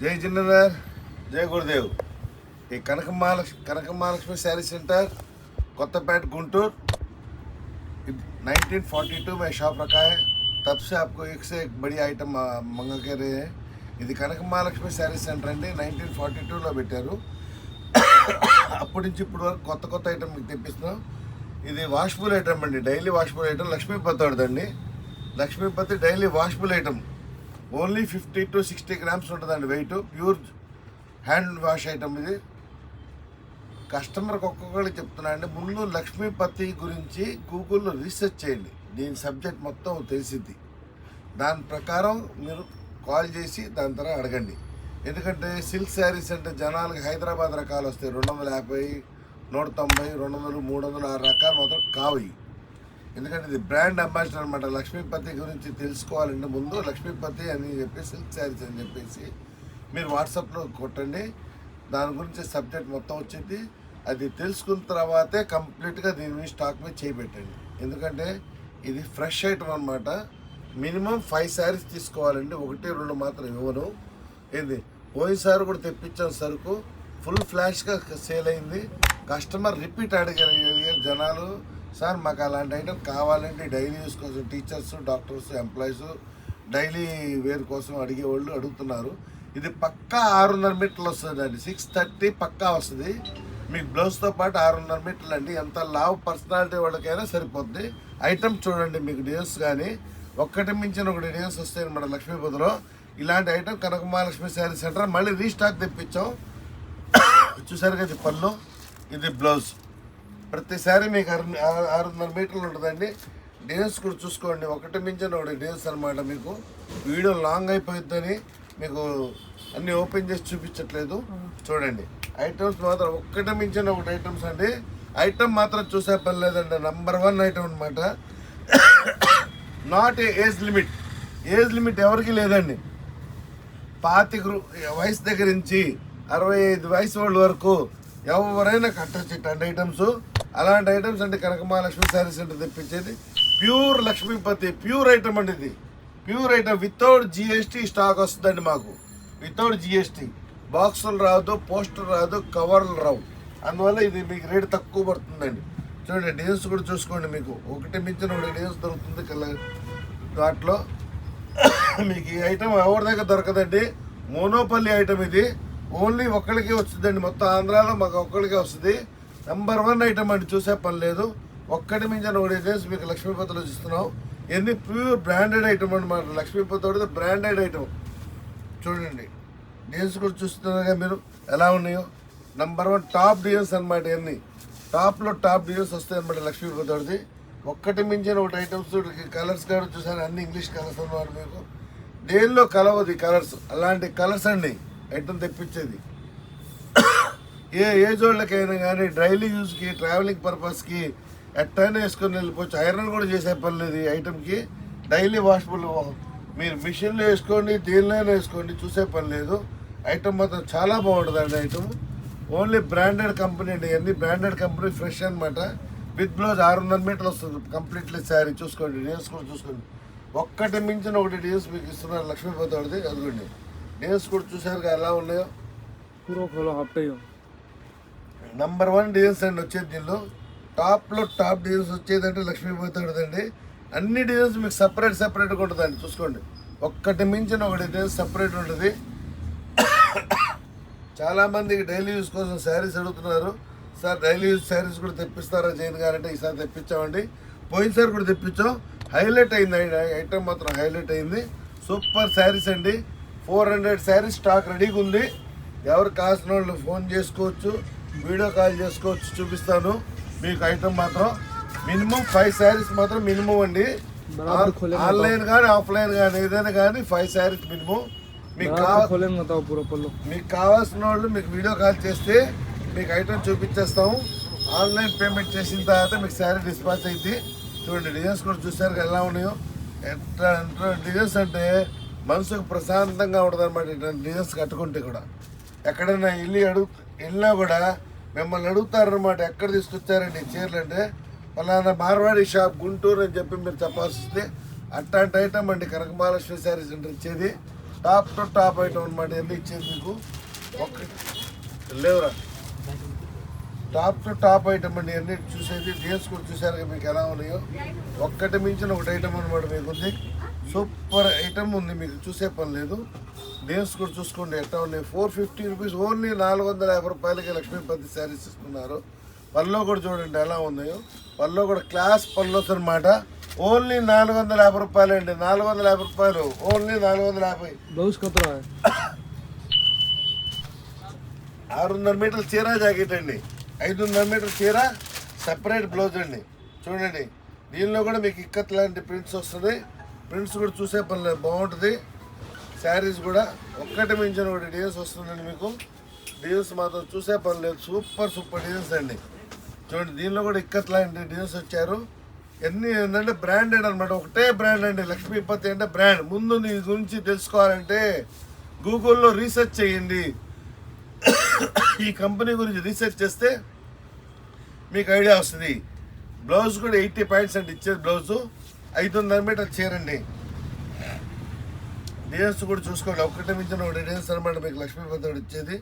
జై జిన్నర్ జై గురుదేవ్ ఈ Kanaka Mahalakshmi Kanaka Mahalakshmi sari centre Kothapeta Guntur nineteen forty two में शॉप रखा है तब से आपको एक से एक बड़ी आइटम आ, मंगा के रहे हैं ఇది కనక మహాలక్ష్మి శారీ సెంటర్ అండి నైన్టీన్ ఫార్టీ టూలో పెట్టారు అప్పటి నుంచి ఇప్పటి వరకు కొత్త కొత్త ఐటమ్ మీకు తెప్పిస్తున్నాం ఇది వాష్బుల్ ఐటమ్ అండి daily washable item Lakshmipati వాడదండి Lakshmipati daily washable item only fifty to sixty grams ఉంటుందండి weight pure hand wash item ఇది. కస్టమర్కి ఒక్కొక్కరికి చెప్తున్నా అండి ముందు లక్ష్మీపతి గురించి గూగుల్లో రీసెర్చ్ చేయండి. దీని సబ్జెక్ట్ మొత్తం తెలిసిద్ది. దాని ప్రకారం మీరు కాల్ చేసి దాని తర్వాత అడగండి. ఎందుకంటే సిల్క్ శారీస్ అంటే జనాలకి హైదరాబాద్ రకాలు వస్తాయి. రెండు వందల యాభై నూట తొంభై రెండు వందలు మూడు వందలు ఆరు రకాలు మాత్రం కావు ఎందుకంటే ఇది బ్రాండ్ అంబాసిడర్ అనమాట లక్ష్మీపతి గురించి తెలుసుకోవాలంటే ముందు లక్ష్మీపతి అని చెప్పి సిల్క్ శారీస్ అని చెప్పేసి మీరు వాట్సాప్లో కొట్టండి. దాని గురించి సబ్జెక్ట్ మొత్తం వచ్చింది. అది తెలుసుకున్న తర్వాతే కంప్లీట్గా దీని మీద స్టాక్ మీద చేపెట్టండి ఎందుకంటే ఇది ఫ్రెష్ ఐటమ్ అనమాట మినిమం ఫైవ్ శారీస్ తీసుకోవాలండి. ఒకటి రెండు మాత్రం ఇవ్వను. ఏంది? పోయినసారి కూడా తెప్పించాం సరుకు. ఫుల్ ఫ్లాష్గా సేల్ అయింది. కస్టమర్ రిపీట్ అడిగారు అడిగారు జనాలు. సార్ మాకు అలాంటి ఐటమ్ కావాలండి డైలీ యూస్ కోసం teachers doctors employees daily wear కోసం అడిగేవాళ్ళు అడుగుతున్నారు. ఇది పక్కా ఆరున్నర మీటర్లు వస్తుంది అండి సిక్స్ థర్టీ పక్కా వస్తుంది. మీకు బ్లౌజ్తో పాటు ఆరున్నర మీటర్లు అండి. ఎంత లావ్ పర్సనాలిటీ వాళ్ళకైనా సరిపోద్ది. ఐటమ్ చూడండి మీకు డిజైన్స్ కానీ. ఒక్కటి మించిన ఒకటి డిజైన్స్ వస్తాయి మన లక్ష్మీపతిలో ఇలాంటి ఐటమ్ కనక మహాలక్ష్మి శారీ సెంటర్. మళ్ళీ రీస్టాక్ తెప్పించాం. చూసారుగా కదా ఇది పళ్ళు? ఇది బ్లౌజ్. ప్రతిసారి మీకు ఆరు ఆరు- ఆరున్నర మీటర్లు ఉంటుందండి. డేస్ కూడా చూసుకోండి. ఒకటి మించిన ఒకటి డేస్ అనమాట మీకు. వీడియో లాంగ్ అయిపోయిద్దని మీకు అన్ని ఓపెన్ చేసి చూపించట్లేదు. చూడండి. ఐటమ్స్ మాత్రం ఒక్కటి మించిన ఒకటి ఐటమ్స్ అండి. ఐటమ్ మాత్రం చూసే పని లేదండి. నంబర్ వన్ ఐటమ్ అనమాట not a age limit. Age limit ఎవరికి లేదండి. పాతిక వయసు దగ్గర నుంచి అరవై ఐదు వయసు వాళ్ళ వరకు ఎవరైనా కట్టచ్చు అండి ఐటమ్స్. అలాంటి ఐటమ్స్ అంటే కనక మహాలక్ష్మి శారీ సెంటర్ తెప్పించేది. ప్యూర్ లక్ష్మీపతి ప్యూర్ ఐటమ్ అండి ఇది. Pure item without GST stock వస్తుందండి మాకు. వితౌట్ జిఎస్టీ బాక్సులు రాదు పోస్టర్ రాదు కవర్లు రావు. అందువల్ల ఇది మీకు రేట్ తక్కువ పడుతుందండి. చూడండి డిజైన్స్ కూడా చూసుకోండి మీకు. ఒకటి మించిన ఒకటి డిజైన్స్ దొరుకుతుంది కలర్ దాంట్లో మీకు ఈ ఐటమ్ ఎవరి దగ్గర దొరకదండి? మోనోపల్లి ఐటమ్ ఇది. ఓన్లీ ఒక్కడికే వస్తుందండి. మొత్తం ఆంధ్రాలో మాకు ఒక్కడికే వస్తుంది. నెంబర్ వన్ ఐటమ్ అండి చూసే పని లేదు. ఒక్కటి మించిన ఒకటి చేసి మీకు లక్ష్మీపతిలో చూస్తున్నాం. ఎన్ని ప్యూర్ బ్రాండెడ్ ఐటమ్ అనమాట లక్ష్మీపతి బ్రాండెడ్ ఐటమ్ చూడండి డిజైన్స్ కూడా చూస్తున్నారుగా మీరు ఎలా ఉన్నాయో. నెంబర్ వన్ టాప్ డిజైన్స్ అనమాట ఎన్ని టాప్లో టాప్ డిజైన్స్ వస్తాయి అనమాట ఒకటి ఒక్కటి మించిన ఒకటి ఐటమ్స్ కలర్స్ కూడా చూసారు? అన్ని ఇంగ్లీష్ కలర్స్ అన్నమాట మీకు. దేనిలో కలవదు ఈ కలర్స్ అలాంటి కలర్స్ అండి ఐటమ్ తెప్పించేది. ఏ ఏజ్ వాళ్ళకైనా కానీ డైలీ యూజ్కి ట్రావెలింగ్ పర్పస్కి ఎట్టైనా వేసుకొని వెళ్ళిపోవచ్చు. ఐరన్ కూడా చేసే పని లేదు ఐటమ్కి డైలీ వాషబుల్ మీరు మిషన్లో వేసుకోండి దేనిలోనే వేసుకోండి చూసే పని లేదు. ఐటమ్ మాత్రం చాలా బాగుంటుందండి ఐటమ్ ఓన్లీ బ్రాండెడ్ కంపెనీ అండి అన్ని బ్రాండెడ్ కంపెనీ ఫ్రెష్ అనమాట విత్ బ్లౌజ్ ఆరున్నర మీటర్లు వస్తుంది కంప్లీట్లీ శారీ చూసుకోండి డేస్ కూడా చూసుకోండి. ఒక్కటి మించిన ఒకటి డేస్ మీకు ఇస్తున్నారు లక్ష్మీపతి వాడిది అదిగోండి. డేస్ కూడా చూసారు ఎలా ఉన్నాయో? హాఫ్ నంబర్ వన్ డిజైన్స్ అండి వచ్చేది దీనిలో. టాప్లో టాప్ డిజైన్స్ వచ్చేదంటే లక్ష్మీపతి అండి అన్ని డిజైన్స్ మీకు సపరేట్ సపరేట్గా ఉంటుందండి. చూసుకోండి. ఒక్కటి మించిన ఒకటి డిజైన్ సపరేట్ ఉంటుంది. చాలామందికి డైలీ యూస్ కోసం శారీస్ అడుగుతున్నారు. సార్ డైలీ యూజ్ శారీస్ కూడా తెప్పిస్తారా జైన్ గారంటే ఈసారి తెప్పించామండి. పోయినసారి కూడా తెప్పించాం. హైలైట్ అయింది. ఐటమ్ మాత్రం హైలైట్ అయింది. సూపర్ శారీస్ అండి. ఫోర్ హండ్రెడ్ శారీస్ స్టాక్ రెడీగా ఉంది. ఎవరు కాసిన వాళ్ళు ఫోన్ చేసుకోవచ్చు. వీడియో కాల్ చేసుకోవచ్చు చూపిస్తాను. మీకు ఐటమ్ మాత్రం మినిమం ఫైవ్ శారీస్ మాత్రం మినిమం అండి. ఆన్లైన్ కానీ ఆఫ్లైన్ కానీ ఏదైనా కానీ ఫైవ్ శారీస్ మినిమం. మీకు మీకు కావాల్సిన వాళ్ళు మీకు వీడియో కాల్ చేస్తే మీకు ఐటమ్ చూపించేస్తాము ఆన్లైన్ పేమెంట్ చేసిన తర్వాత మీకు శారీ డిస్పాచ్ అయింది. చూడండి డిజైన్స్ కూడా చూసారు ఎలా ఉన్నాయో. ఎట్లా డిజైన్స్ అంటే మనసుకు ప్రశాంతంగా ఉంటుంది అనమాట ఇట్లాంటి డిజైన్స్ కట్టుకుంటే కూడా. ఎక్కడైనా వెళ్ళి అడుగు వెళ్ళినా కూడా మిమ్మల్ని అడుగుతారనమాట ఎక్కడ తీసుకొచ్చారండి చీరలు అంటే ఫలానా మార్వాడి షాప్ గుంటూరు అని చెప్పి మీరు చెప్పాల్సి వస్తే అట్లాంటి ఐటమ్ అండి కనకమహాలక్ష్మి శారీస్ అంటే ఇచ్చేది. టాప్ టు టాప్ ఐటమ్ అనమాట ఎన్ని ఇచ్చేది మీకు? ఒక లేవురా. టాప్ టు టాప్ ఐటమ్ అండి అన్ని చూసేది? డేస్ కూడా చూసారు మీకు ఎలా ఉన్నాయో. ఒక్కటి మించిన ఒకటి ఐటమ్ అనమాట మీకు ఉంది సూపర్ ఐటమ్ ఉంది మీకు చూసే పని లేదు. నేమ్స్ కూడా చూసుకోండి. ఎట్లా ఉన్నాయి? ఫోర్ ఫిఫ్టీ రూపీస్ ఓన్లీ నాలుగు వందల యాభై రూపాయలకి లక్ష్మీపతి శారీస్ ఇస్తున్నారు. పల్లో కూడా చూడండి ఎలా ఉన్నాయో. పల్లో కూడా క్లాస్ పల్లోస్ అనమాట ఓన్లీ నాలుగు వందల యాభై రూపాయలు అండి. నాలుగు వందల యాభై రూపాయలు. ఓన్లీ నాలుగు వందల యాభై. బ్లౌజ్ కొత్త ఆరున్నర మీటర్ల చీర జాకెట్ అండి. ఐదున్నర మీటర్ల చీర సపరేట్ బ్లౌజ్ అండి. చూడండి. దీనిలో కూడా మీకు ఇక్కత్ లాంటి ప్రింట్స్ వస్తుంది. ప్రింట్స్ కూడా చూసే పని బాగుంటుంది. శారీస్ కూడా ఒక్కటి మించిన ఒకటి డిజైన్స్ వస్తుందండి మీకు. డిజైన్స్ మాత్రం చూసే పని లేదు. సూపర్ సూపర్ డిజైన్స్ అండి. చూడండి దీనిలో కూడా ఇక్కత్ లాంటి డిజైన్స్ వచ్చారు. ఎన్ని ఏంటంటే బ్రాండెడ్ అనమాట ఒకటే బ్రాండ్ అండి. లక్ష్మీపతి అంటే బ్రాండ్ ముందు దీని గురించి తెలుసుకోవాలంటే గూగుల్లో రీసెర్చ్ చేయండి. ఈ కంపెనీ గురించి రీసెర్చ్ చేస్తే మీకు ఐడియా వస్తుంది. బ్లౌజ్ కూడా ఎయిటీ పాయింట్స్ అంటే ఇచ్చేది బ్లౌజు ఐదున్నర మీటర్ చీరండి డిజైన్స్ కూడా చూసుకోండి ఒక్కటే మించిన ఒకటి డిజైన్స్ అనమాట మీకు లక్ష్మీపతి వాడు ఇచ్చేది.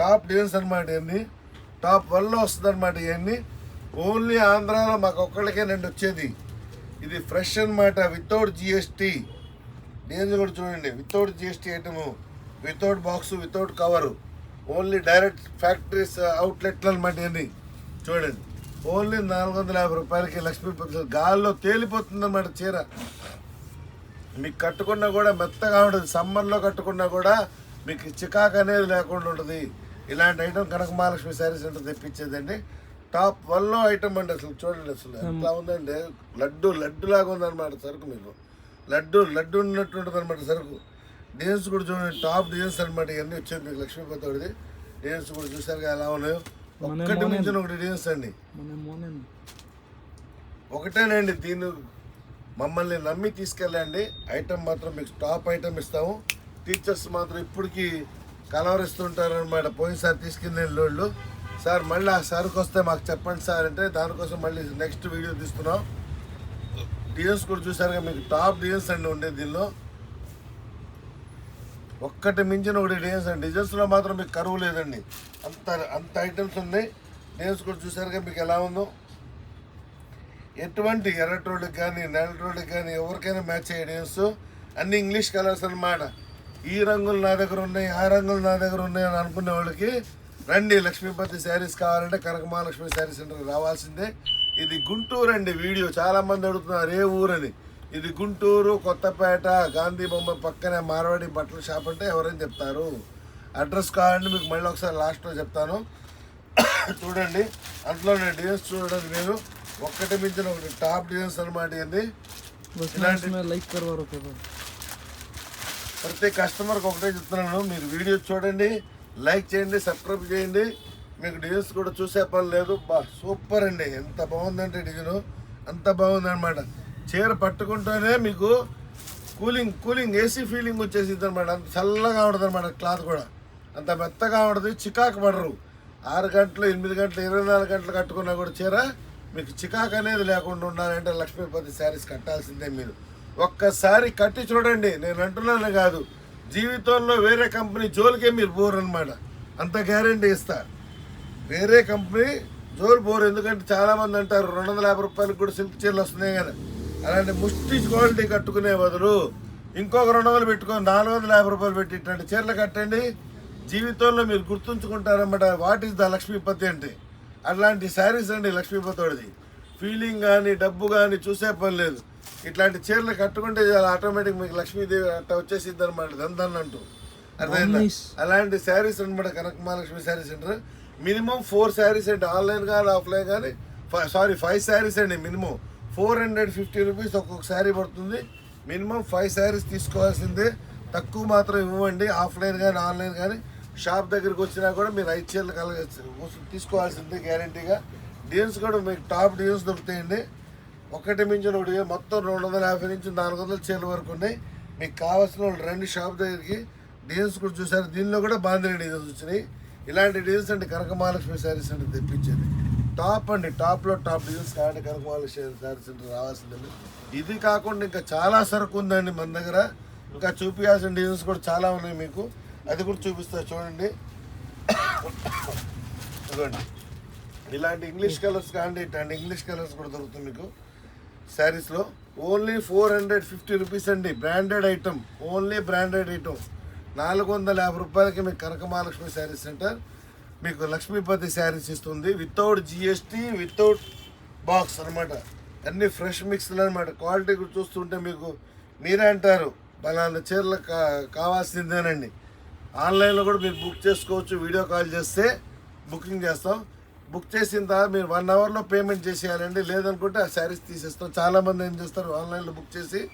టాప్ డిజైన్స్ అనమాట ఇవన్నీ. టాప్ వన్లో వస్తుంది అనమాట ఇవన్నీ. ఓన్లీ ఆంధ్రాలో మాకు ఒక్కళ్ళకే రెండు వచ్చేది. ఇది ఫ్రెష్ అనమాట వితౌట్ జిఎస్టీ డిజైన్స్ కూడా చూడండి. Without GST item without box without cover only direct factories అవుట్లెట్లు అనమాట ఇవన్నీ. చూడండి. ఓన్లీ నాలుగు వందల యాభై రూపాయలకి లక్ష్మీపతి గాల్లో తేలిపోతుంది అనమాట చీర. మీకు కట్టుకున్నా కూడా మెత్తగా ఉంటుంది. సమ్మర్లో కట్టుకున్నా కూడా మీకు చికాకు అనేది లేకుండా ఉంటుంది. ఇలాంటి ఐటమ్ కనక మహాలక్ష్మి శారీస్ అంటే తెప్పించేదండి. టాప్ వన్లో ఐటమ్ అండి అసలు చూడండి అసలు ఎట్లా ఉందండి లడ్డు లడ్డు లాగా ఉందన్నమాట సరుకు మీకు. లడ్డు లడ్డు ఉన్నట్టు ఉంటుంది అనమాట సరుకు. డిజైన్స్ కూడా చూడండి టాప్ డిజైన్స్ అనమాట ఇవన్నీ వచ్చేది మీకు లక్ష్మీపతిది డిజైన్స్ కూడా చూసారుగా ఎలా ఉన్నాయో. ఒక్కటి మించిన ఒకటి డిజైన్స్ అండి. ఒకటేనండి దీని మమ్మల్ని నమ్మి తీసుకెళ్ళండి. ఐటమ్ మాత్రం మీకు టాప్ ఐటమ్ ఇస్తాము. టీచర్స్ మాత్రం ఇప్పటికీ కలవరిస్తుంటారు అనమాట పోయినసారి తీసుకెళ్ళిన లోళ్ళు. సార్ మళ్ళీ ఆ సరుకు వస్తే మాకు చెప్పండి సార్ అంటే దానికోసం మళ్ళీ నెక్స్ట్ వీడియో తీస్తున్నాం. డిజైన్స్ కూడా చూసారుగా మీకు టాప్ డిజైన్స్ అండి ఉండేది దీనిలో. ఒక్కటి మించిన ఒకటి డిజైన్స్ అండి. డిజైన్స్లో మాత్రం మీకు కరువు లేదండి. అంత అంత ఐటమ్స్ ఉన్నాయి. డిజైన్స్ కూడా చూసారుగా మీకు ఎలా ఉందో. ఎటువంటి ఎర్రటోళ్ళకి కానీ నల్లటోళ్ళకి కానీ ఎవరికైనా మ్యాచ్ అయ్యే అన్ని ఇంగ్లీష్ కలర్స్ అన్నమాట. ఈ రంగులు నా దగ్గర ఉన్నాయి ఆ రంగులు నా దగ్గర ఉన్నాయి అని అనుకునే వాళ్ళకి రండి లక్ష్మీపతి శారీస్ కావాలంటే కనకమహాలక్ష్మి శారీ సెంటర్కి రావాల్సిందే. ఇది గుంటూరు అండి వీడియో. చాలా మంది అడుగుతున్నారు ఏ ఊరని? ఇది గుంటూరు కొత్తపేట గాంధీ బొమ్మ పక్కనే మార్వాడి బట్టల షాప్ అంటే ఎవరైనా చెప్తారు. అడ్రస్ కావాలంటే మీకు మళ్ళీ ఒకసారి లాస్ట్లో చెప్తాను. చూడండి అందులో నేను డిజైన్స్ చూడండి మీరు. ఒక్కటి మించిన ఒకటి. టాప్ డిజైన్స్ అనమాట ఇవన్నీ. లైక్ కర్వారు ప్రతి కస్టమర్కి ఒకటే చెప్తున్నాను. మీరు వీడియో చూడండి లైక్ చేయండి సబ్స్క్రైబ్ చేయండి. మీకు డిజైన్స్ కూడా చూసే పని లేదు. బా సూపర్ అండి. ఎంత బాగుందంటే డిజైన్ అంత బాగుందనమాట చీర పట్టుకుంటేనే మీకు కూలింగ్ కూలింగ్ ఏసీ ఫీలింగ్ వచ్చేసింది అనమాట అంత చల్లగా ఉండదు అనమాట క్లాత్ కూడా. అంత మెత్తగా ఉండదు. చికాకు పడరు. ఆరు గంటలు ఎనిమిది గంటలు ఇరవై నాలుగు గంటలు కట్టుకున్నా కూడా చీర మీకు చికాకు అనేది లేకుండా ఉండాలంటే లక్ష్మీపతి శారీస్ కట్టాల్సిందే మీరు. ఒక్కసారి కట్టి చూడండి నేను అంటున్నాను కాదు జీవితంలో వేరే కంపెనీ జోలికే మీరు బోర్ అనమాట అంత గ్యారంటీ ఇస్తా. వేరే కంపెనీ జోలు పోరు ఎందుకంటే చాలామంది అంటారు రెండు వందల యాభై రూపాయలకు కూడా సిల్క్ చీరలు వస్తున్నాయి కదా. అలాంటి ముష్టి క్వాలిటీ కట్టుకునే బదులు ఇంకొక రెండు వందలు పెట్టుకొని నాలుగు వందల యాభై రూపాయలు పెట్టి ఇట్లాంటి చీరలు కట్టండి. జీవితంలో మీరు గుర్తుంచుకుంటారన్నమాట వాట్ ఈస్ ద లక్ష్మీపతి అంటే. అట్లాంటి శారీస్ అండి లక్ష్మీపతిది ఫీలింగ్ కానీ డబ్బు కానీ చూసే పని లేదు. ఇట్లాంటి చీరలు కట్టుకుంటే ఆటోమేటిక్ మీకు లక్ష్మీదేవి అట్లా వచ్చేసిద్ది అనమాట దందన్ అంటూ అర్థమైందా. అలాంటి శారీస్ అనమాట Kanaka Mahalakshmi sari centre minimum four saris అండి. ఆన్లైన్ కానీ ఆఫ్లైన్ కానీ సారీ ఫైవ్ శారీస్ అండి minimum four hundred fifty rupees ఒక్కొక్క శారీ పడుతుంది. మినిమం ఫైవ్ శారీస్ తీసుకోవాల్సిందే. తక్కువ మాత్రం ఇవ్వండి. ఆఫ్లైన్ కానీ ఆన్లైన్ కానీ షాప్ దగ్గరికి వచ్చినా కూడా మీరు ఐదు చీరలు కలగచ్చు తీసుకోవాల్సిందే గ్యారంటీగా. డీన్స్ కూడా మీకు టాప్ డీన్స్ దొరుకుతాయండి. ఒకటి మించిన ఒకటి మొత్తం రెండు వందల యాభై నుంచి నాలుగు వందల చీరల వరకు ఉన్నాయి. మీకు కావాల్సిన వాళ్ళు రెండు షాప్ దగ్గరికి. డీన్స్ కూడా చూసారు దీనిలో కూడా బాంధని డిజైన్స్ వచ్చినాయి. ఇలాంటి డీల్స్ అంటే కనకమహాలక్ష్మి శారీస్ అంటే తెప్పించేది. టాప్ అండి. టాప్లో టాప్ డీల్స్ కాబట్టి కనకమహాలక్ష్మి శారీస్ అంటే రావాల్సిందండి ఇది కాకుండా ఇంకా చాలా సరుకు ఉందండి మన దగ్గర. ఇంకా చూపించాల్సిన డిజైన్స్ కూడా చాలా ఉన్నాయి మీకు. అది కూడా చూపిస్తా చూడండి. చూడండి ఇలాంటి ఇంగ్లీష్ కలర్స్ కానీ ఇట్లాంటి ఇంగ్లీష్ కలర్స్ కూడా దొరుకుతుంది మీకు. శారీస్లో only four hundred fifty rupees అండి. Branded item only branded item నాలుగు వందల యాభై రూపాయలకి మీకు కనక మహాలక్ష్మి శారీ సెంటర్ మీకు లక్ష్మీపతి శారీస్ ఇస్తుంది. వితౌట్ జిఎస్టీ వితౌట్ బాక్స్ అన్నమాట. అన్ని ఫ్రెష్ మిక్స్లు అనమాట క్వాలిటీ కూడా చూస్తుంటే మీకు మీరే అంటారు. బలానా చీరలు కా కావాల్సిందేనండి. ఆన్లైన్లో కూడా మీరు బుక్ చేసుకోవచ్చు వీడియో కాల్ చేస్తే బుకింగ్ చేస్తాం. బుక్ చేసిన తర్వాత మీరు వన్ అవర్లో పేమెంట్ చేసేయాలండి. లేదనుకుంటే ఆ శారీస్ తీసేస్తాం. చాలామంది ఏం చేస్తారు ఆన్లైన్లో బుక్ చేసి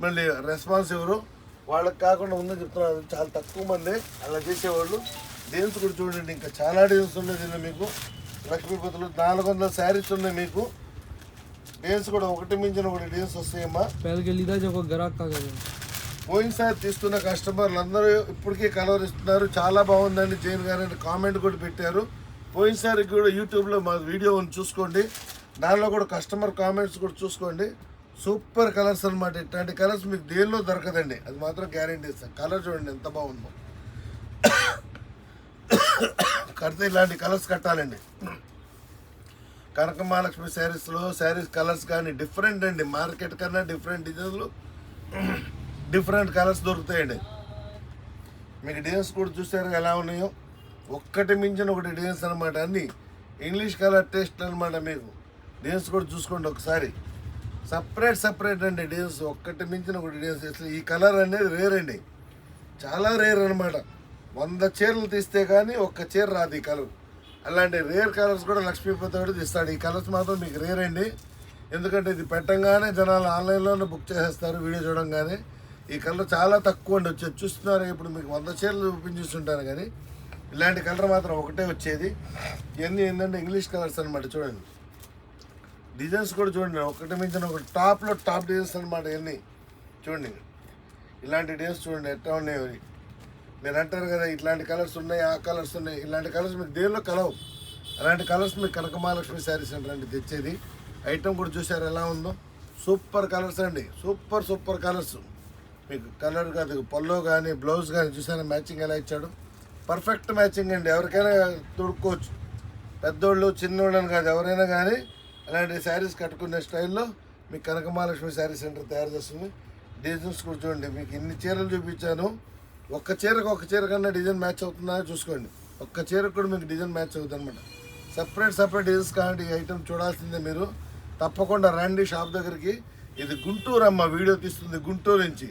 మళ్ళీ రెస్పాన్స్ ఎవరు? వాళ్ళకి కాకుండా ఉందని చెప్తున్నారు. చాలా తక్కువ మంది అలా చేసేవాళ్ళు. డీన్స్ కూడా చూడండి ఇంకా చాలా డీల్స్ ఉన్నాయి మీకు. లక్ష్మీపతులు నాలుగు వందల శారీస్ ఉన్నాయి మీకు. డిజైన్స్ కూడా ఒకటి మించిన ఒకటి డీల్స్ వస్తాయమ్మా. పోయినసారి తీసుకున్న కస్టమర్లు అందరూ ఇప్పటికీ కలవరిస్తున్నారు. చాలా బాగుందండి జైన్ గారు అని కామెంట్ కూడా పెట్టారు. పోయినసారి కూడా యూట్యూబ్లో మా వీడియో చూసుకోండి. దానిలో కూడా కస్టమర్ కామెంట్స్ కూడా చూసుకోండి. సూపర్ కలర్స్ అనమాట ఇట్లాంటి కలర్స్ మీకు దేనిలో దొరకదండి? అది మాత్రం గ్యారంటీ ఇస్తాను కలర్ చూడండి ఎంత బాగుందో. కడితే ఇలాంటి కలర్స్ కట్టాలండి. కనకమహాలక్ష్మి శారీస్లో శారీస్ కలర్స్ కానీ డిఫరెంట్ అండి. మార్కెట్ కన్నా డిఫరెంట్ డిజైన్లు. డిఫరెంట్ కలర్స్ దొరుకుతాయండి. మీకు డిజైన్స్ కూడా చూసారు ఎలా ఉన్నాయో? ఒక్కటి మించిన ఒకటి డిజైన్స్ అనమాట అన్ని ఇంగ్లీష్ కలర్ టేస్ట్ అనమాట మీకు. డిజైన్స్ కూడా చూసుకోండి ఒకసారి. సపరేట్ సపరేట్ అండి డిజైన్స్ ఒక్కటి మించిన ఒకటి డిజైన్స్ అసలు ఈ కలర్ అనేది రేర్ అండి. చాలా రేర్ అనమాట వంద చీరలు తీస్తే కానీ ఒక్క చీర రాదు ఈ కలర్ అలాంటి రేర్ కలర్స్ కూడా లక్ష్మీపతి కూడా తీస్తాడు. ఈ కలర్స్ మాత్రం మీకు రేర్ అండి. ఎందుకంటే ఇది పెట్టంగానే జనాలు ఆన్లైన్లోనే బుక్ చేసేస్తారు వీడియో చూడంగానే. ఈ కలర్ చాలా తక్కువ అండి. వచ్చేది చూస్తున్నారు ఇప్పుడు మీకు వంద చీరలు చూపించుంటాను కానీ ఇలాంటి కలర్ మాత్రం ఒకటే వచ్చేది. ఇవన్నీ ఏంటంటే ఇంగ్లీష్ కలర్స్ అనమాట చూడండి. డిజైన్స్ కూడా చూడండి ఒకటి మించిన ఒకటి. టాప్లో టాప్ డిజైన్స్ అనమాట ఇవన్నీ. చూడండి. ఇలాంటి డిజైన్స్ చూడండి ఎట్లా ఉన్నాయి మీరు అంటారు కదా ఇట్లాంటి కలర్స్ ఉన్నాయి ఆ కలర్స్ ఉన్నాయి. ఇలాంటి కలర్స్ మీకు దేనిలో కలవు? అలాంటి కలర్స్ మీకు కనక మహాలక్ష్మి శారీ సెంటర్ అండి తెచ్చేది. ఐటమ్ కూడా చూసారు ఎలా ఉందో? సూపర్ కలర్స్ అండి. సూపర్ సూపర్ కలర్స్ మీకు కలర్ కాదు పల్లో కానీ బ్లౌజ్ కానీ చూసాను మ్యాచింగ్ ఎలా ఇచ్చాడు? పర్ఫెక్ట్ మ్యాచింగ్ అండి. ఎవరికైనా తొడుక్కోవచ్చు పెద్దోళ్ళు చిన్నోళ్ళు అని కాదు ఎవరైనా కానీ అలాంటి శారీస్ కట్టుకునే స్టైల్లో మీకు కనక మహాలక్ష్మి శారీ సెంటర్ తయారు చేస్తుంది. డిజైన్స్ కూడా చూడండి మీకు ఇన్ని చీరలు చూపించాను. ఒక్క చీరకు ఒక చీర కన్నా డిజైన్ మ్యాచ్ అవుతుందా చూసుకోండి. ఒక్క చీరకు కూడా మీకు డిజైన్ మ్యాచ్ అవుతుంది అనమాట సపరేట్ సపరేట్ డిజైన్స్ కావాలంటే ఈ ఐటెం చూడాల్సిందే మీరు. తప్పకుండా రండి షాప్ దగ్గరికి. ఇది గుంటూరు అమ్మ వీడియో తీస్తుంది గుంటూరు నుంచి.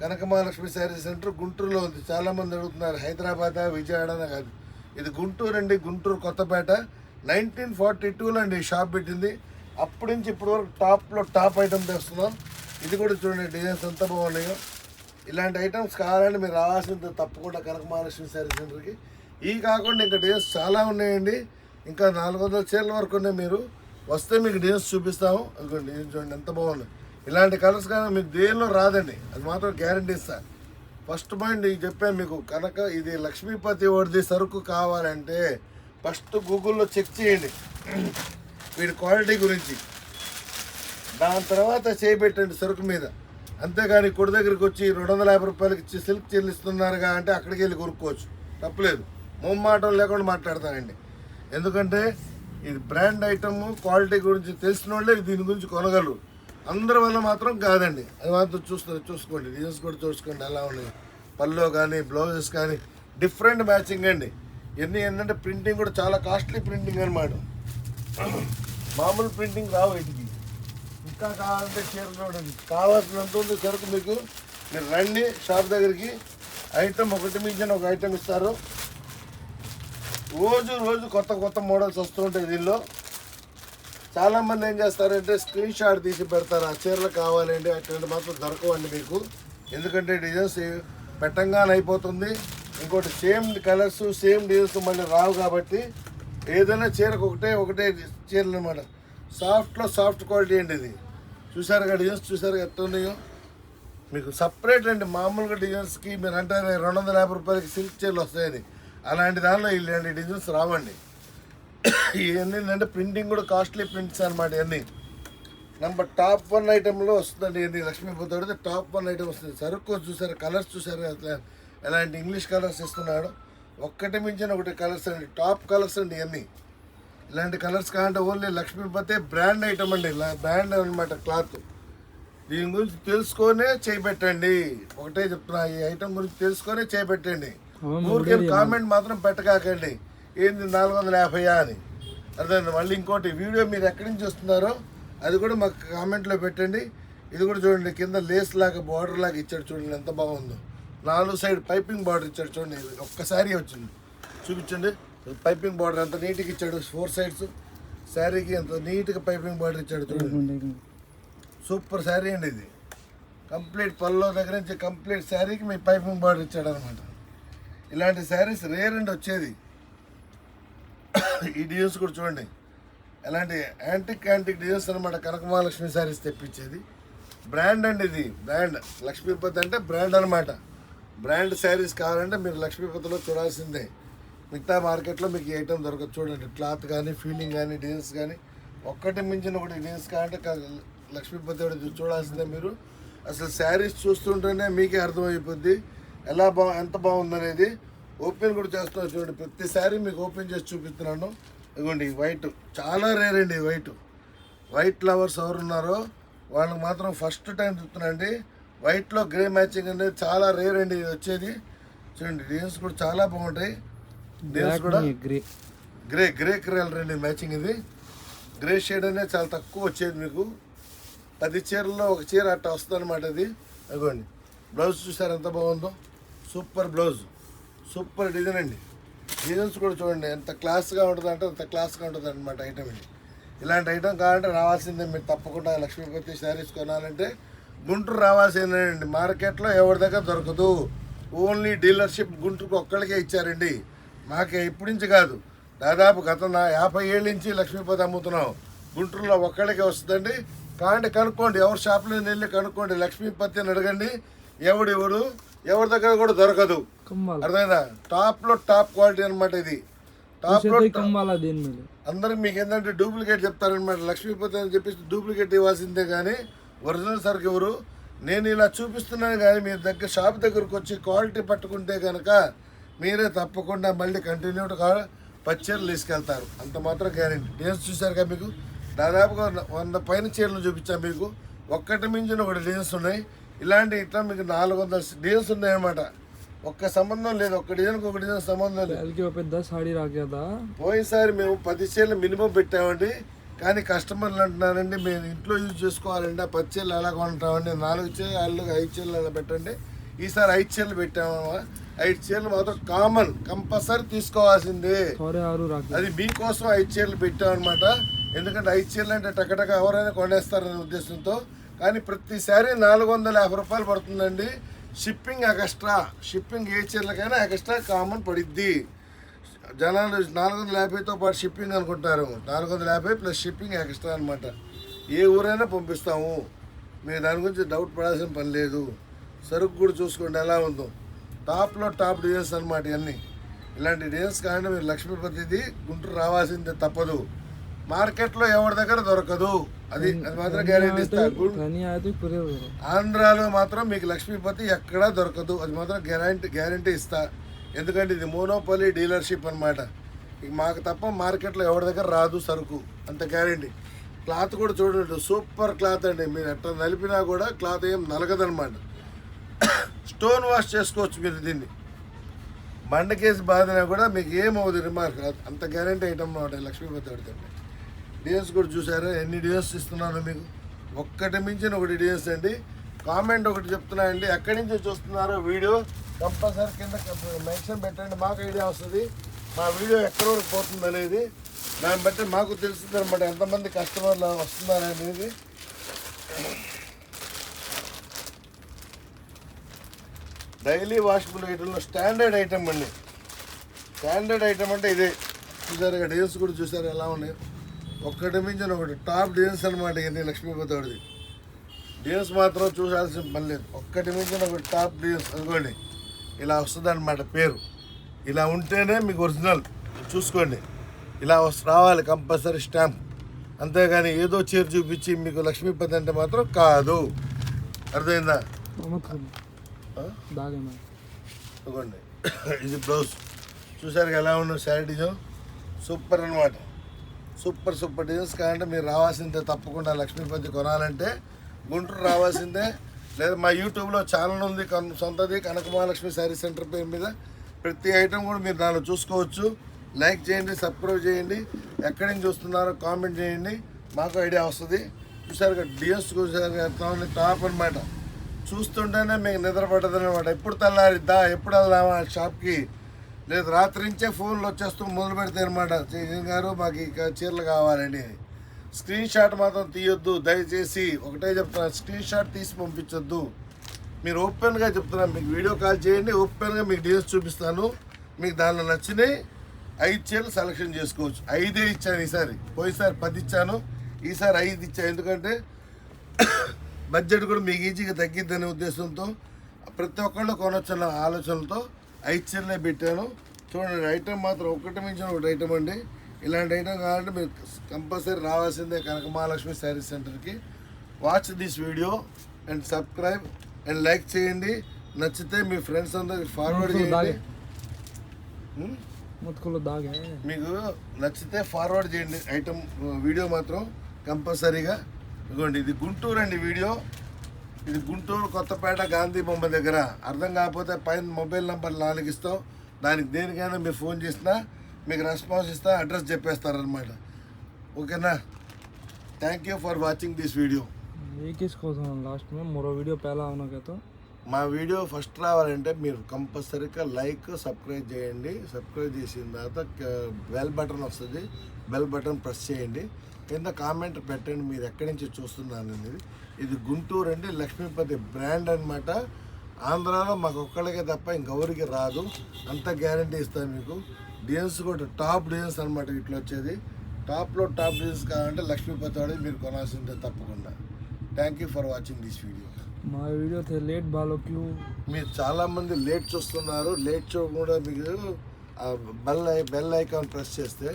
కనక మహాలక్ష్మి శారీ సెంటర్ గుంటూరులో ఉంది. చాలామంది అడుగుతున్నారు హైదరాబాద్ విజయవాడ కాదు. ఇది గుంటూరు అండి గుంటూరు కొత్తపేట. నైన్టీన్ ఫార్టీ టూలో అండి షాప్ పెట్టింది. అప్పటి నుంచి ఇప్పటి వరకు టాప్లో టాప్ ఐటమ్ తెస్తున్నాం. ఇది కూడా చూడండి డిజైన్స్ ఎంత బాగున్నాయో. ఇలాంటి ఐటమ్స్ కావాలంటే మీరు రావాల్సింది తప్పకుండా కనక మహాలక్ష్మి శారీ సెంటర్కి ఈ కాకుండా ఇంకా డిజైన్స్ చాలా ఉన్నాయండి. ఇంకా నాలుగు వందల చీరల వరకు ఉన్నాయి మీరు. వస్తే మీకు డిజైన్స్ చూపిస్తాము. అనుకోండి చూడండి ఎంత బాగున్నాయి ఇలాంటి కలర్స్ కానీ మీకు దేనిలో రాదండి. అది మాత్రం గ్యారంటీ ఇస్తాను ఫస్ట్ పాయింట్ ఇది చెప్పాను మీకు కనుక ఇది లక్ష్మీపతి వాడిది సరుకు కావాలంటే ఫస్ట్ గూగుల్లో చెక్ చేయండి. వీడి క్వాలిటీ గురించి. దాని తర్వాత చేపెట్టండి సరుకు మీద. అంతేగాని కొడి దగ్గరికి వచ్చి రెండు వందల యాభై రూపాయలకి ఇచ్చి సిల్క్ చెల్లిస్తున్నారుగా అంటే అక్కడికి వెళ్ళి కొనుక్కోవచ్చు. తప్పలేదు. మొమ్మాటం లేకుండా మాట్లాడతానండి. ఎందుకంటే ఇది బ్రాండ్ ఐటమ్ క్వాలిటీ గురించి తెలిసిన వాళ్ళే దీని గురించి కొనగలరు. అందరి వల్ల మాత్రం కాదండి. అది మాత్రం చూస్తారు చూసుకోండి. డిజైన్స్ కూడా చూసుకోండి ఎలా ఉన్నాయి. పల్లో కానీ బ్లౌజెస్ కానీ డిఫరెంట్ మ్యాచింగ్ అండి. ఇవన్నీ ఏంటంటే ప్రింటింగ్ కూడా చాలా కాస్ట్లీ ప్రింటింగ్ అనమాట మామూలు ప్రింటింగ్ రావు వీటికి ఇంకా కావాలంటే చీర చూడండి. కావాల్సినంత ఉంది సరుకు మీకు. మీరు రండి షాప్ దగ్గరికి. ఐటమ్ ఒకటి మించిన ఒక ఐటమ్ ఇస్తారు. రోజు రోజు కొత్త కొత్త మోడల్స్ వస్తుంటాయి దీనిలో. చాలా మంది ఏం చేస్తారంటే స్క్రీన్ షాట్ తీసి పెడతారు. ఆ చీరలు కావాలండి అటువంటి మాత్రం దొరకవండి మీకు. ఎందుకంటే డిజైన్స్ పెట్టంగానే అయిపోతుంది. ఇంకోటి సేమ్ కలర్స్ సేమ్ డిజైన్స్ మళ్ళీ రావు కాబట్టి ఏదైనా చీరకు ఒకటే ఒకటే చీరలు అనమాట సాఫ్ట్లో సాఫ్ట్ క్వాలిటీ అండి ఇది. చూసారుగా కదా డిజైన్స్ చూసారు ఎట్లా ఉన్నాయో? మీకు సపరేట్ అండి మామూలుగా డిజైన్స్కి మీరు అంటే రెండు వందల యాభై రూపాయలకి సిల్క్ చీరలు వస్తాయని. అలాంటి దానిలో ఇలాంటి డిజైన్స్ రావండి. ఇవన్నీ ఏంటంటే ప్రింటింగ్ కూడా కాస్ట్లీ ప్రింట్స్ అనమాట ఇవన్నీ. నెంబర్ టాప్ వన్ ఐటెంలో వస్తుందండి ఇది లక్ష్మీపతి టాప్ వన్ ఐటెం వస్తుంది. సరుకు చూసారు? కలర్స్ చూసారు? అట్లా ఎలాంటి ఇంగ్లీష్ కలర్స్ ఇస్తున్నాడు? ఒక్కటి మించిన ఒకటి కలర్స్ అండి. టాప్ కలర్స్ అండి ఇవన్నీ. ఇలాంటి కలర్స్ కావాలంటే ఓన్లీ లక్ష్మీపతి బ్రాండ్ ఐటమ్ అండి. బ్రాండ్ అనమాట క్లాత్ దీని గురించి తెలుసుకొనే చేపెట్టండి ఒకటే చెప్తున్నా ఈ ఐటమ్ గురించి తెలుసుకొనే చేపెట్టండి ఊరికే కామెంట్ మాత్రం పెట్టకాకండి ఏంది నాలుగు వందల యాభైయా అని. అర్థమైంది? మళ్ళీ ఇంకోటి వీడియో మీరు ఎక్కడి నుంచి వస్తున్నారో అది కూడా మాకు కామెంట్లో పెట్టండి. ఇది కూడా చూడండి కింద లేస్ లాగా బార్డర్ లాగా ఇచ్చాడు చూడండి ఎంత బాగుందో. నాలుగు సైడ్ పైపింగ్ బార్డర్ ఇచ్చాడు చూడండి ఒక్కసారి వచ్చింది. చూపించండి. పైపింగ్ బార్డర్ ఎంత నీట్గా ఇచ్చాడు ఫోర్ సైడ్స్. శారీకి ఎంత నీట్గా పైపింగ్ బార్డర్ ఇచ్చాడు చూడండి. సూపర్ శారీ అండి ఇది. కంప్లీట్ పల్లో దగ్గర నుంచి కంప్లీట్ శారీకి మీ పైపింగ్ బార్డర్ ఇచ్చాడు అనమాట ఇలాంటి శారీస్ రేర్ అండి వచ్చేది. ఈ డిజైన్స్ కూడా చూడండి. ఎలాంటి యాంటిక్ యాంటిక్ డిజైన్స్ అనమాట కనకమహాలక్ష్మి శారీస్ తెప్పించేది. బ్రాండ్ అండి ఇది. బ్రాండ్ లక్ష్మీపతి అంటే బ్రాండ్ అనమాట బ్రాండ్ శారీస్ కావాలంటే మీరు లక్ష్మీపతిలో చూడాల్సిందే. మిగతా మార్కెట్లో మీకు ఏ ఐటమ్ దొరకదు. చూడండి క్లాత్ కానీ ఫీలింగ్ కానీ డిజైన్స్ కానీ ఒక్కటి మించిన ఒకటి డిజైన్స్ కావాలంటే లక్ష్మీపతి ఒకటి చూడాల్సిందే మీరు. అసలు శారీస్ చూస్తుంటేనే మీకే అర్థమైపోద్ది. ఎలా బా ఎంత బాగుందనేది. ఓపెన్ కూడా చేస్తున్నాను చూడండి. ప్రతి శారీ మీకు ఓపెన్ చేసి చూపిస్తున్నాను. ఇదిగోండి వైట్. చాలా రేర్ అండి వైట్. వైట్ లవర్స్ ఎవరు ఉన్నారో వాళ్ళకి మాత్రం ఫస్ట్ టైం చెప్తున్నాండి వైట్లో గ్రే మ్యాచింగ్ అనేది చాలా రేర్ అండి ఇది వచ్చేది. చూడండి డిజైన్స్ కూడా చాలా బాగుంటాయి. డిజైన్స్ కూడా గ్రే గ్రే గ్రే కలర్ అండి మ్యాచింగ్ ఇది. గ్రే షేడ్ అనేది చాలా తక్కువ వచ్చేది మీకు. పది చీరల్లో ఒక చీర అట్ట వస్తుంది అనమాట ఇది. అదిగోండి బ్లౌజ్ చూసారు ఎంత బాగుందో? సూపర్ బ్లౌజ్ సూపర్ డిజైన్ అండి. డిజైన్స్ కూడా చూడండి ఎంత క్లాస్గా ఉంటుంది అంటే అంత క్లాస్గా ఉంటుంది అనమాట ఐటమ్ ఇది. ఇలాంటి ఐటమ్ కావాలంటే రావాల్సిందే మీరు తప్పకుండా లక్ష్మీపతి శారీస్ కొనాలంటే గుంటూరు రావాల్సిందేనండి మార్కెట్లో ఎవరి దగ్గర దొరకదు. ఓన్లీ డీలర్షిప్ గుంటూరుకు ఒక్కడికే ఇచ్చారండి. మాకే ఇప్పటి నుంచి కాదు. దాదాపు గత నా యాభై ఏళ్ళ నుంచి లక్ష్మీపతి అమ్ముతున్నాం. గుంటూరులో ఒక్కడికే వస్తుందండి. కాండి కనుక్కోండి ఎవరి షాప్లో వెళ్ళి కనుక్కోండి. లక్ష్మీపతి అని అడగండి. ఎవడు ఎవడు? ఎవరి దగ్గర కూడా దొరకదు. అర్థమైందా? టాప్లో టాప్ క్వాలిటీ అన్నమాట ఇది. టాప్లో అందరూ మీకు ఏంటంటే డూప్లికేట్ చెప్తారనమాట లక్ష్మీపతి అని చెప్పేసి డూప్లికేట్ ఇవ్వాల్సిందే కానీ ఒరిజినల్ సరుకు ఎవరు? నేను ఇలా చూపిస్తున్నాను కానీ మీరు దగ్గర షాప్ దగ్గరకు వచ్చి క్వాలిటీ పట్టుకుంటే కనుక మీరే తప్పకుండా మళ్ళీ కంటిన్యూగా పచ్చీరలు తీసుకెళ్తారు. అంత మాత్రం గ్యారెంటీ డిజైన్స్ కదా మీకు? దాదాపుగా వంద- వంద పైన చీరలు చూపించాను మీకు. ఒక్కటి మించిన ఒకటి డిజైన్స్ ఉన్నాయి. ఇలాంటి ఇట్లా మీకు నాలుగు వందల డిజైన్స్ ఉన్నాయన్నమాట. ఒక్క సంబంధం లేదు. ఒక్క డిజైన్కి ఒక డిజైన్ సంబంధం లేదు. పెద్ద సాడీ రాకేదా? పోయినసారి మేము పది చీరలు మినిమం పెట్టామండి. కానీ కస్టమర్లు అంటున్నారండి మేము ఇంట్లో యూజ్ చేసుకోవాలండి. ఆ పది చీరలు ఎలా కొంటామండి? నాలుగు చీరలు ఐదు చీరలు అలా పెట్టండి. ఈసారి ఐదు చీరలు పెట్టాము ఐదు చీరలు మాత్రం కామన్ కంపల్సరీ తీసుకోవాల్సిందే. అది మీకోసం ఐదు చీరలు పెట్టామన్నమాట. ఎందుకంటే ఐదు చీరలు అంటే టకటక ఎవరైనా కొనేస్తారనే ఉద్దేశంతో కానీ ప్రతిసారి నాలుగు వందల యాభై రూపాయలు పడుతుందండి. షిప్పింగ్ ఎక్స్ట్రా షిప్పింగ్ ఏ చీరలకైనా ఎక్స్ట్రా కామన్ పడిద్ది. జనాలు నాలుగు వందల యాభైతో పాటు షిప్పింగ్ అనుకుంటారు. నాలుగు వందల యాభై ప్లస్ షిప్పింగ్ ఎక్స్ట్రా అనమాట ఏ ఊరైనా పంపిస్తాము. మీరు దాని గురించి డౌట్ పడాల్సిన పని లేదు. సరుకు కూడా చూసుకోండి ఎలా ఉందో. టాప్లో టాప్ డిజైన్స్ అనమాట ఇవన్నీ. ఇలాంటి డిజైన్స్ కానీ మీరు లక్ష్మీపతిది గుంటూరు రావాల్సిందే తప్పదు. మార్కెట్లో ఎవరి దగ్గర దొరకదు. అది అది మాత్రం గ్యారెంటీ ఇస్తా. ఆంధ్రాలో మాత్రం మీకు లక్ష్మీపతి ఎక్కడా దొరకదు. అది మాత్రం గ్యారంటీ గ్యారంటీ ఇస్తా. ఎందుకంటే ఇది మోనోపలి డీలర్షిప్ అనమాట ఇక మాకు తప్ప మార్కెట్లో ఎవరి దగ్గర రాదు సరుకు. అంత గ్యారంటీ క్లాత్ కూడా చూడండి సూపర్ క్లాత్ అండి. మీరు ఎట్లా నలిపినా కూడా క్లాత్ ఏం నలగదనమాట స్టోన్ వాష్ చేసుకోవచ్చు మీరు దీన్ని. బండకేసి బాధినా కూడా మీకు ఏమవుతుంది రిమార్క్ అంత గ్యారంటీ ఐటమ్ లక్ష్మీపతి పెడుతుంది డిఎస్ కూడా చూసారా ఎన్ని డిజైన్స్ ఇస్తున్నాను మీకు? ఒక్కటి మించిన ఒకటి డిఎస్ అండి. కామెంట్ ఒకటి చెప్తున్నాయండి. ఎక్కడి నుంచి చూస్తున్నారో వీడియో కంపల్సరీ కింద మెన్షన్ పెట్టండి. మాకు ఐడియా వస్తుంది. మా వీడియో ఎక్కడి వరకు పోతుంది అనేది. దాన్ని బట్టి మాకు తెలుస్తుంది అనమాట ఎంతమంది కస్టమర్లు వస్తున్నారు అనేది. డైలీ వాషబుల్ ఐటెంలో స్టాండర్డ్ ఐటెం అండి. స్టాండర్డ్ ఐటెం అంటే ఇదే. చూసారు డిజైన్స్ కూడా చూసారు ఎలా ఉన్నాయి? ఒక్కటి మించిన ఒకటి. టాప్ డ్యాన్స్ అనమాట ఇక లక్ష్మీపతివాడిది. డీన్స్ మాత్రం చూసాల్సిన పని లేదు. ఒక్కటి మించిన ఒకటి టాప్ డ్యాన్స్ అనుకోండి ఇలా వస్తుంది అనమాట పేరు. ఇలా ఉంటేనే మీకు ఒరిజినల్. చూసుకోండి. ఇలా వస్తు రావాలి కంపల్సరీ స్టాంప్. అంతేగాని ఏదో చేరు చూపించి మీకు లక్ష్మీపతి అంటే మాత్రం కాదు. అర్థమైందా? ఇది బ్లౌజ్. చూసారు ఎలా ఉన్నావు శారీ డిజైన్? సూపర్ అనమాట సూపర్ సూపర్ డిజైన్స్ కావాలంటే మీరు రావాల్సిందే తప్పకుండా లక్ష్మీపతి కొనాలంటే. గుంటూరు రావాల్సిందే. లేదా మా యూట్యూబ్లో ఛానల్ ఉంది సొంతది కనక మహాలక్ష్మి శారీ సెంటర్ పేరు మీద. ప్రతి ఐటెం కూడా మీరు దానిలో చూసుకోవచ్చు. లైక్ చేయండి సబ్స్క్రైబ్ చేయండి. ఎక్కడి నుంచి చూస్తున్నారో కామెంట్ చేయండి. మాకు ఐడియా వస్తుంది. చూసారు డిఎస్ చూసారు టాప్ అనమాట చూస్తుంటేనే మీకు నిద్ర పడదనమాట ఎప్పుడు తెల్లారిద్దా ఎప్పుడు వెళ్దామా షాప్కి? లేదు రాత్రి నుంచే ఫోన్లు వచ్చేస్తూ మొదలు పెడతాయి అనమాట జగన్ గారు మాకు ఇక చీరలు కావాలని స్క్రీన్ షాట్ మాత్రం తీయొద్దు దయచేసి ఒకటే చెప్తున్నా స్క్రీన్ షాట్ తీసి పంపించొద్దు. మీరు ఓపెన్గా చెప్తున్నాను మీకు వీడియో కాల్ చేయండి ఓపెన్గా మీకు డీటెయిల్స్ చూపిస్తాను. మీకు దానిలో నచ్చినాయి ఐదు చీరలు సెలెక్షన్ చేసుకోవచ్చు. ఐదే ఇచ్చాను ఈసారి. పోయినసారి పది ఇచ్చాను. ఈసారి ఐదు ఇచ్చాను ఎందుకంటే బడ్జెట్ కూడా మీకు ఈజీగా తగ్గిద్దనే ఉద్దేశంతో ప్రతి ఒక్కళ్ళు కొనొచ్చన్న ఆలోచనలతో ఐచర్లే పెట్టాను. చూడండి ఐటమ్ మాత్రం ఒకటి మించిన ఒకటి ఐటమ్ అండి. ఇలాంటి ఐటమ్ కావాలంటే మీరు కంపల్సరీ రావాల్సిందే కనక మహాలక్ష్మి శారీ సెంటర్కి watch this video and subscribe and like చేయండి. నచ్చితే మీ ఫ్రెండ్స్ అందరికి ఫార్వర్డ్ చేయండి. Hmm? మీకు నచ్చితే ఫార్వర్డ్ చేయండి. ఐటమ్ వీడియో మాత్రం కంపల్సరీగా. ఇదిగోండి ఇది గుంటూరు అండి వీడియో ఇది గుంటూరు కొత్తపేట గాంధీ బొమ్మ దగ్గర. అర్థం కాకపోతే పైన మొబైల్ నెంబర్ నాలుగిస్తాం దానికి దేనికైనా మీరు ఫోన్ చేసినా మీకు రెస్పాన్స్ ఇస్తా అడ్రస్ చెప్పేస్తారనమాట ఓకేనా? Thank you for watching this video కోసం లాస్ట్ మరో వీడియో పేలా అవునా మా వీడియో ఫస్ట్ రావాలంటే మీరు కంపల్సరీగా లైక్ సబ్స్క్రైబ్ చేయండి. సబ్స్క్రైబ్ చేసిన తర్వాత బెల్ బటన్ వస్తుంది. బెల్ బటన్ ప్రెస్ చేయండి. కింద కామెంట్ పెట్టండి మీరు ఎక్కడి నుంచి చూస్తున్నారు అనేది ఇది గుంటూరు అంటే లక్ష్మీపతి బ్రాండ్ అనమాట ఆంధ్రాలో మాకు ఒక్కళ్ళకే తప్ప ఇంకెవరికి రాదు. అంత గ్యారంటీ ఇస్తాను మీకు. డిజైన్స్ కూడా టాప్ డిజైన్స్ అనమాట ఇట్లా వచ్చేది. టాప్లో టాప్ డిజైన్స్ కావాలంటే లక్ష్మీపతి వాడి మీరు కొనాల్సిందే తప్పకుండా. Thank you for watching this video మా వీడియో లేట్ బాలోక్యూ మీరు చాలామంది లేట్ చూస్తున్నారు. లేట్ చూడకుండా మీకు బెల్ బెల్ ఐకాన్ ప్రెస్ చేస్తే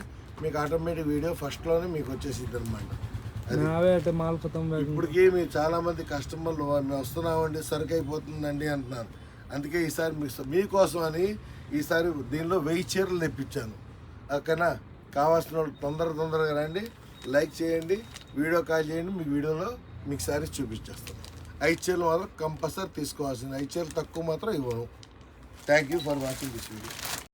మీకు ఆటోమేటిక్ వీడియో ఫస్ట్లోనే మీకు వచ్చేసింది అనమాట ఇప్పటికేమి చాలా మంది కస్టమర్లు మేము వస్తున్నామండి సరుకు అయిపోతుందండి అంటున్నాను అందుకే ఈసారి మీకోసం అని ఈసారి దీనిలో వెయ్యి చీరలు తెప్పించాను. ఓకేనా? కావాల్సిన వాళ్ళు తొందర తొందరగా రండి. లైక్ చేయండి. వీడియో కాల్ చేయండి. మీ వీడియోలో మీకు సారీస్ చూపించేస్తాను. ఐదు చీరలు మాత్రం కంపల్సరీ తీసుకోవాల్సింది. ఐదు చీరలు తక్కువ మాత్రం ఇవ్వను. Thank you for watching this video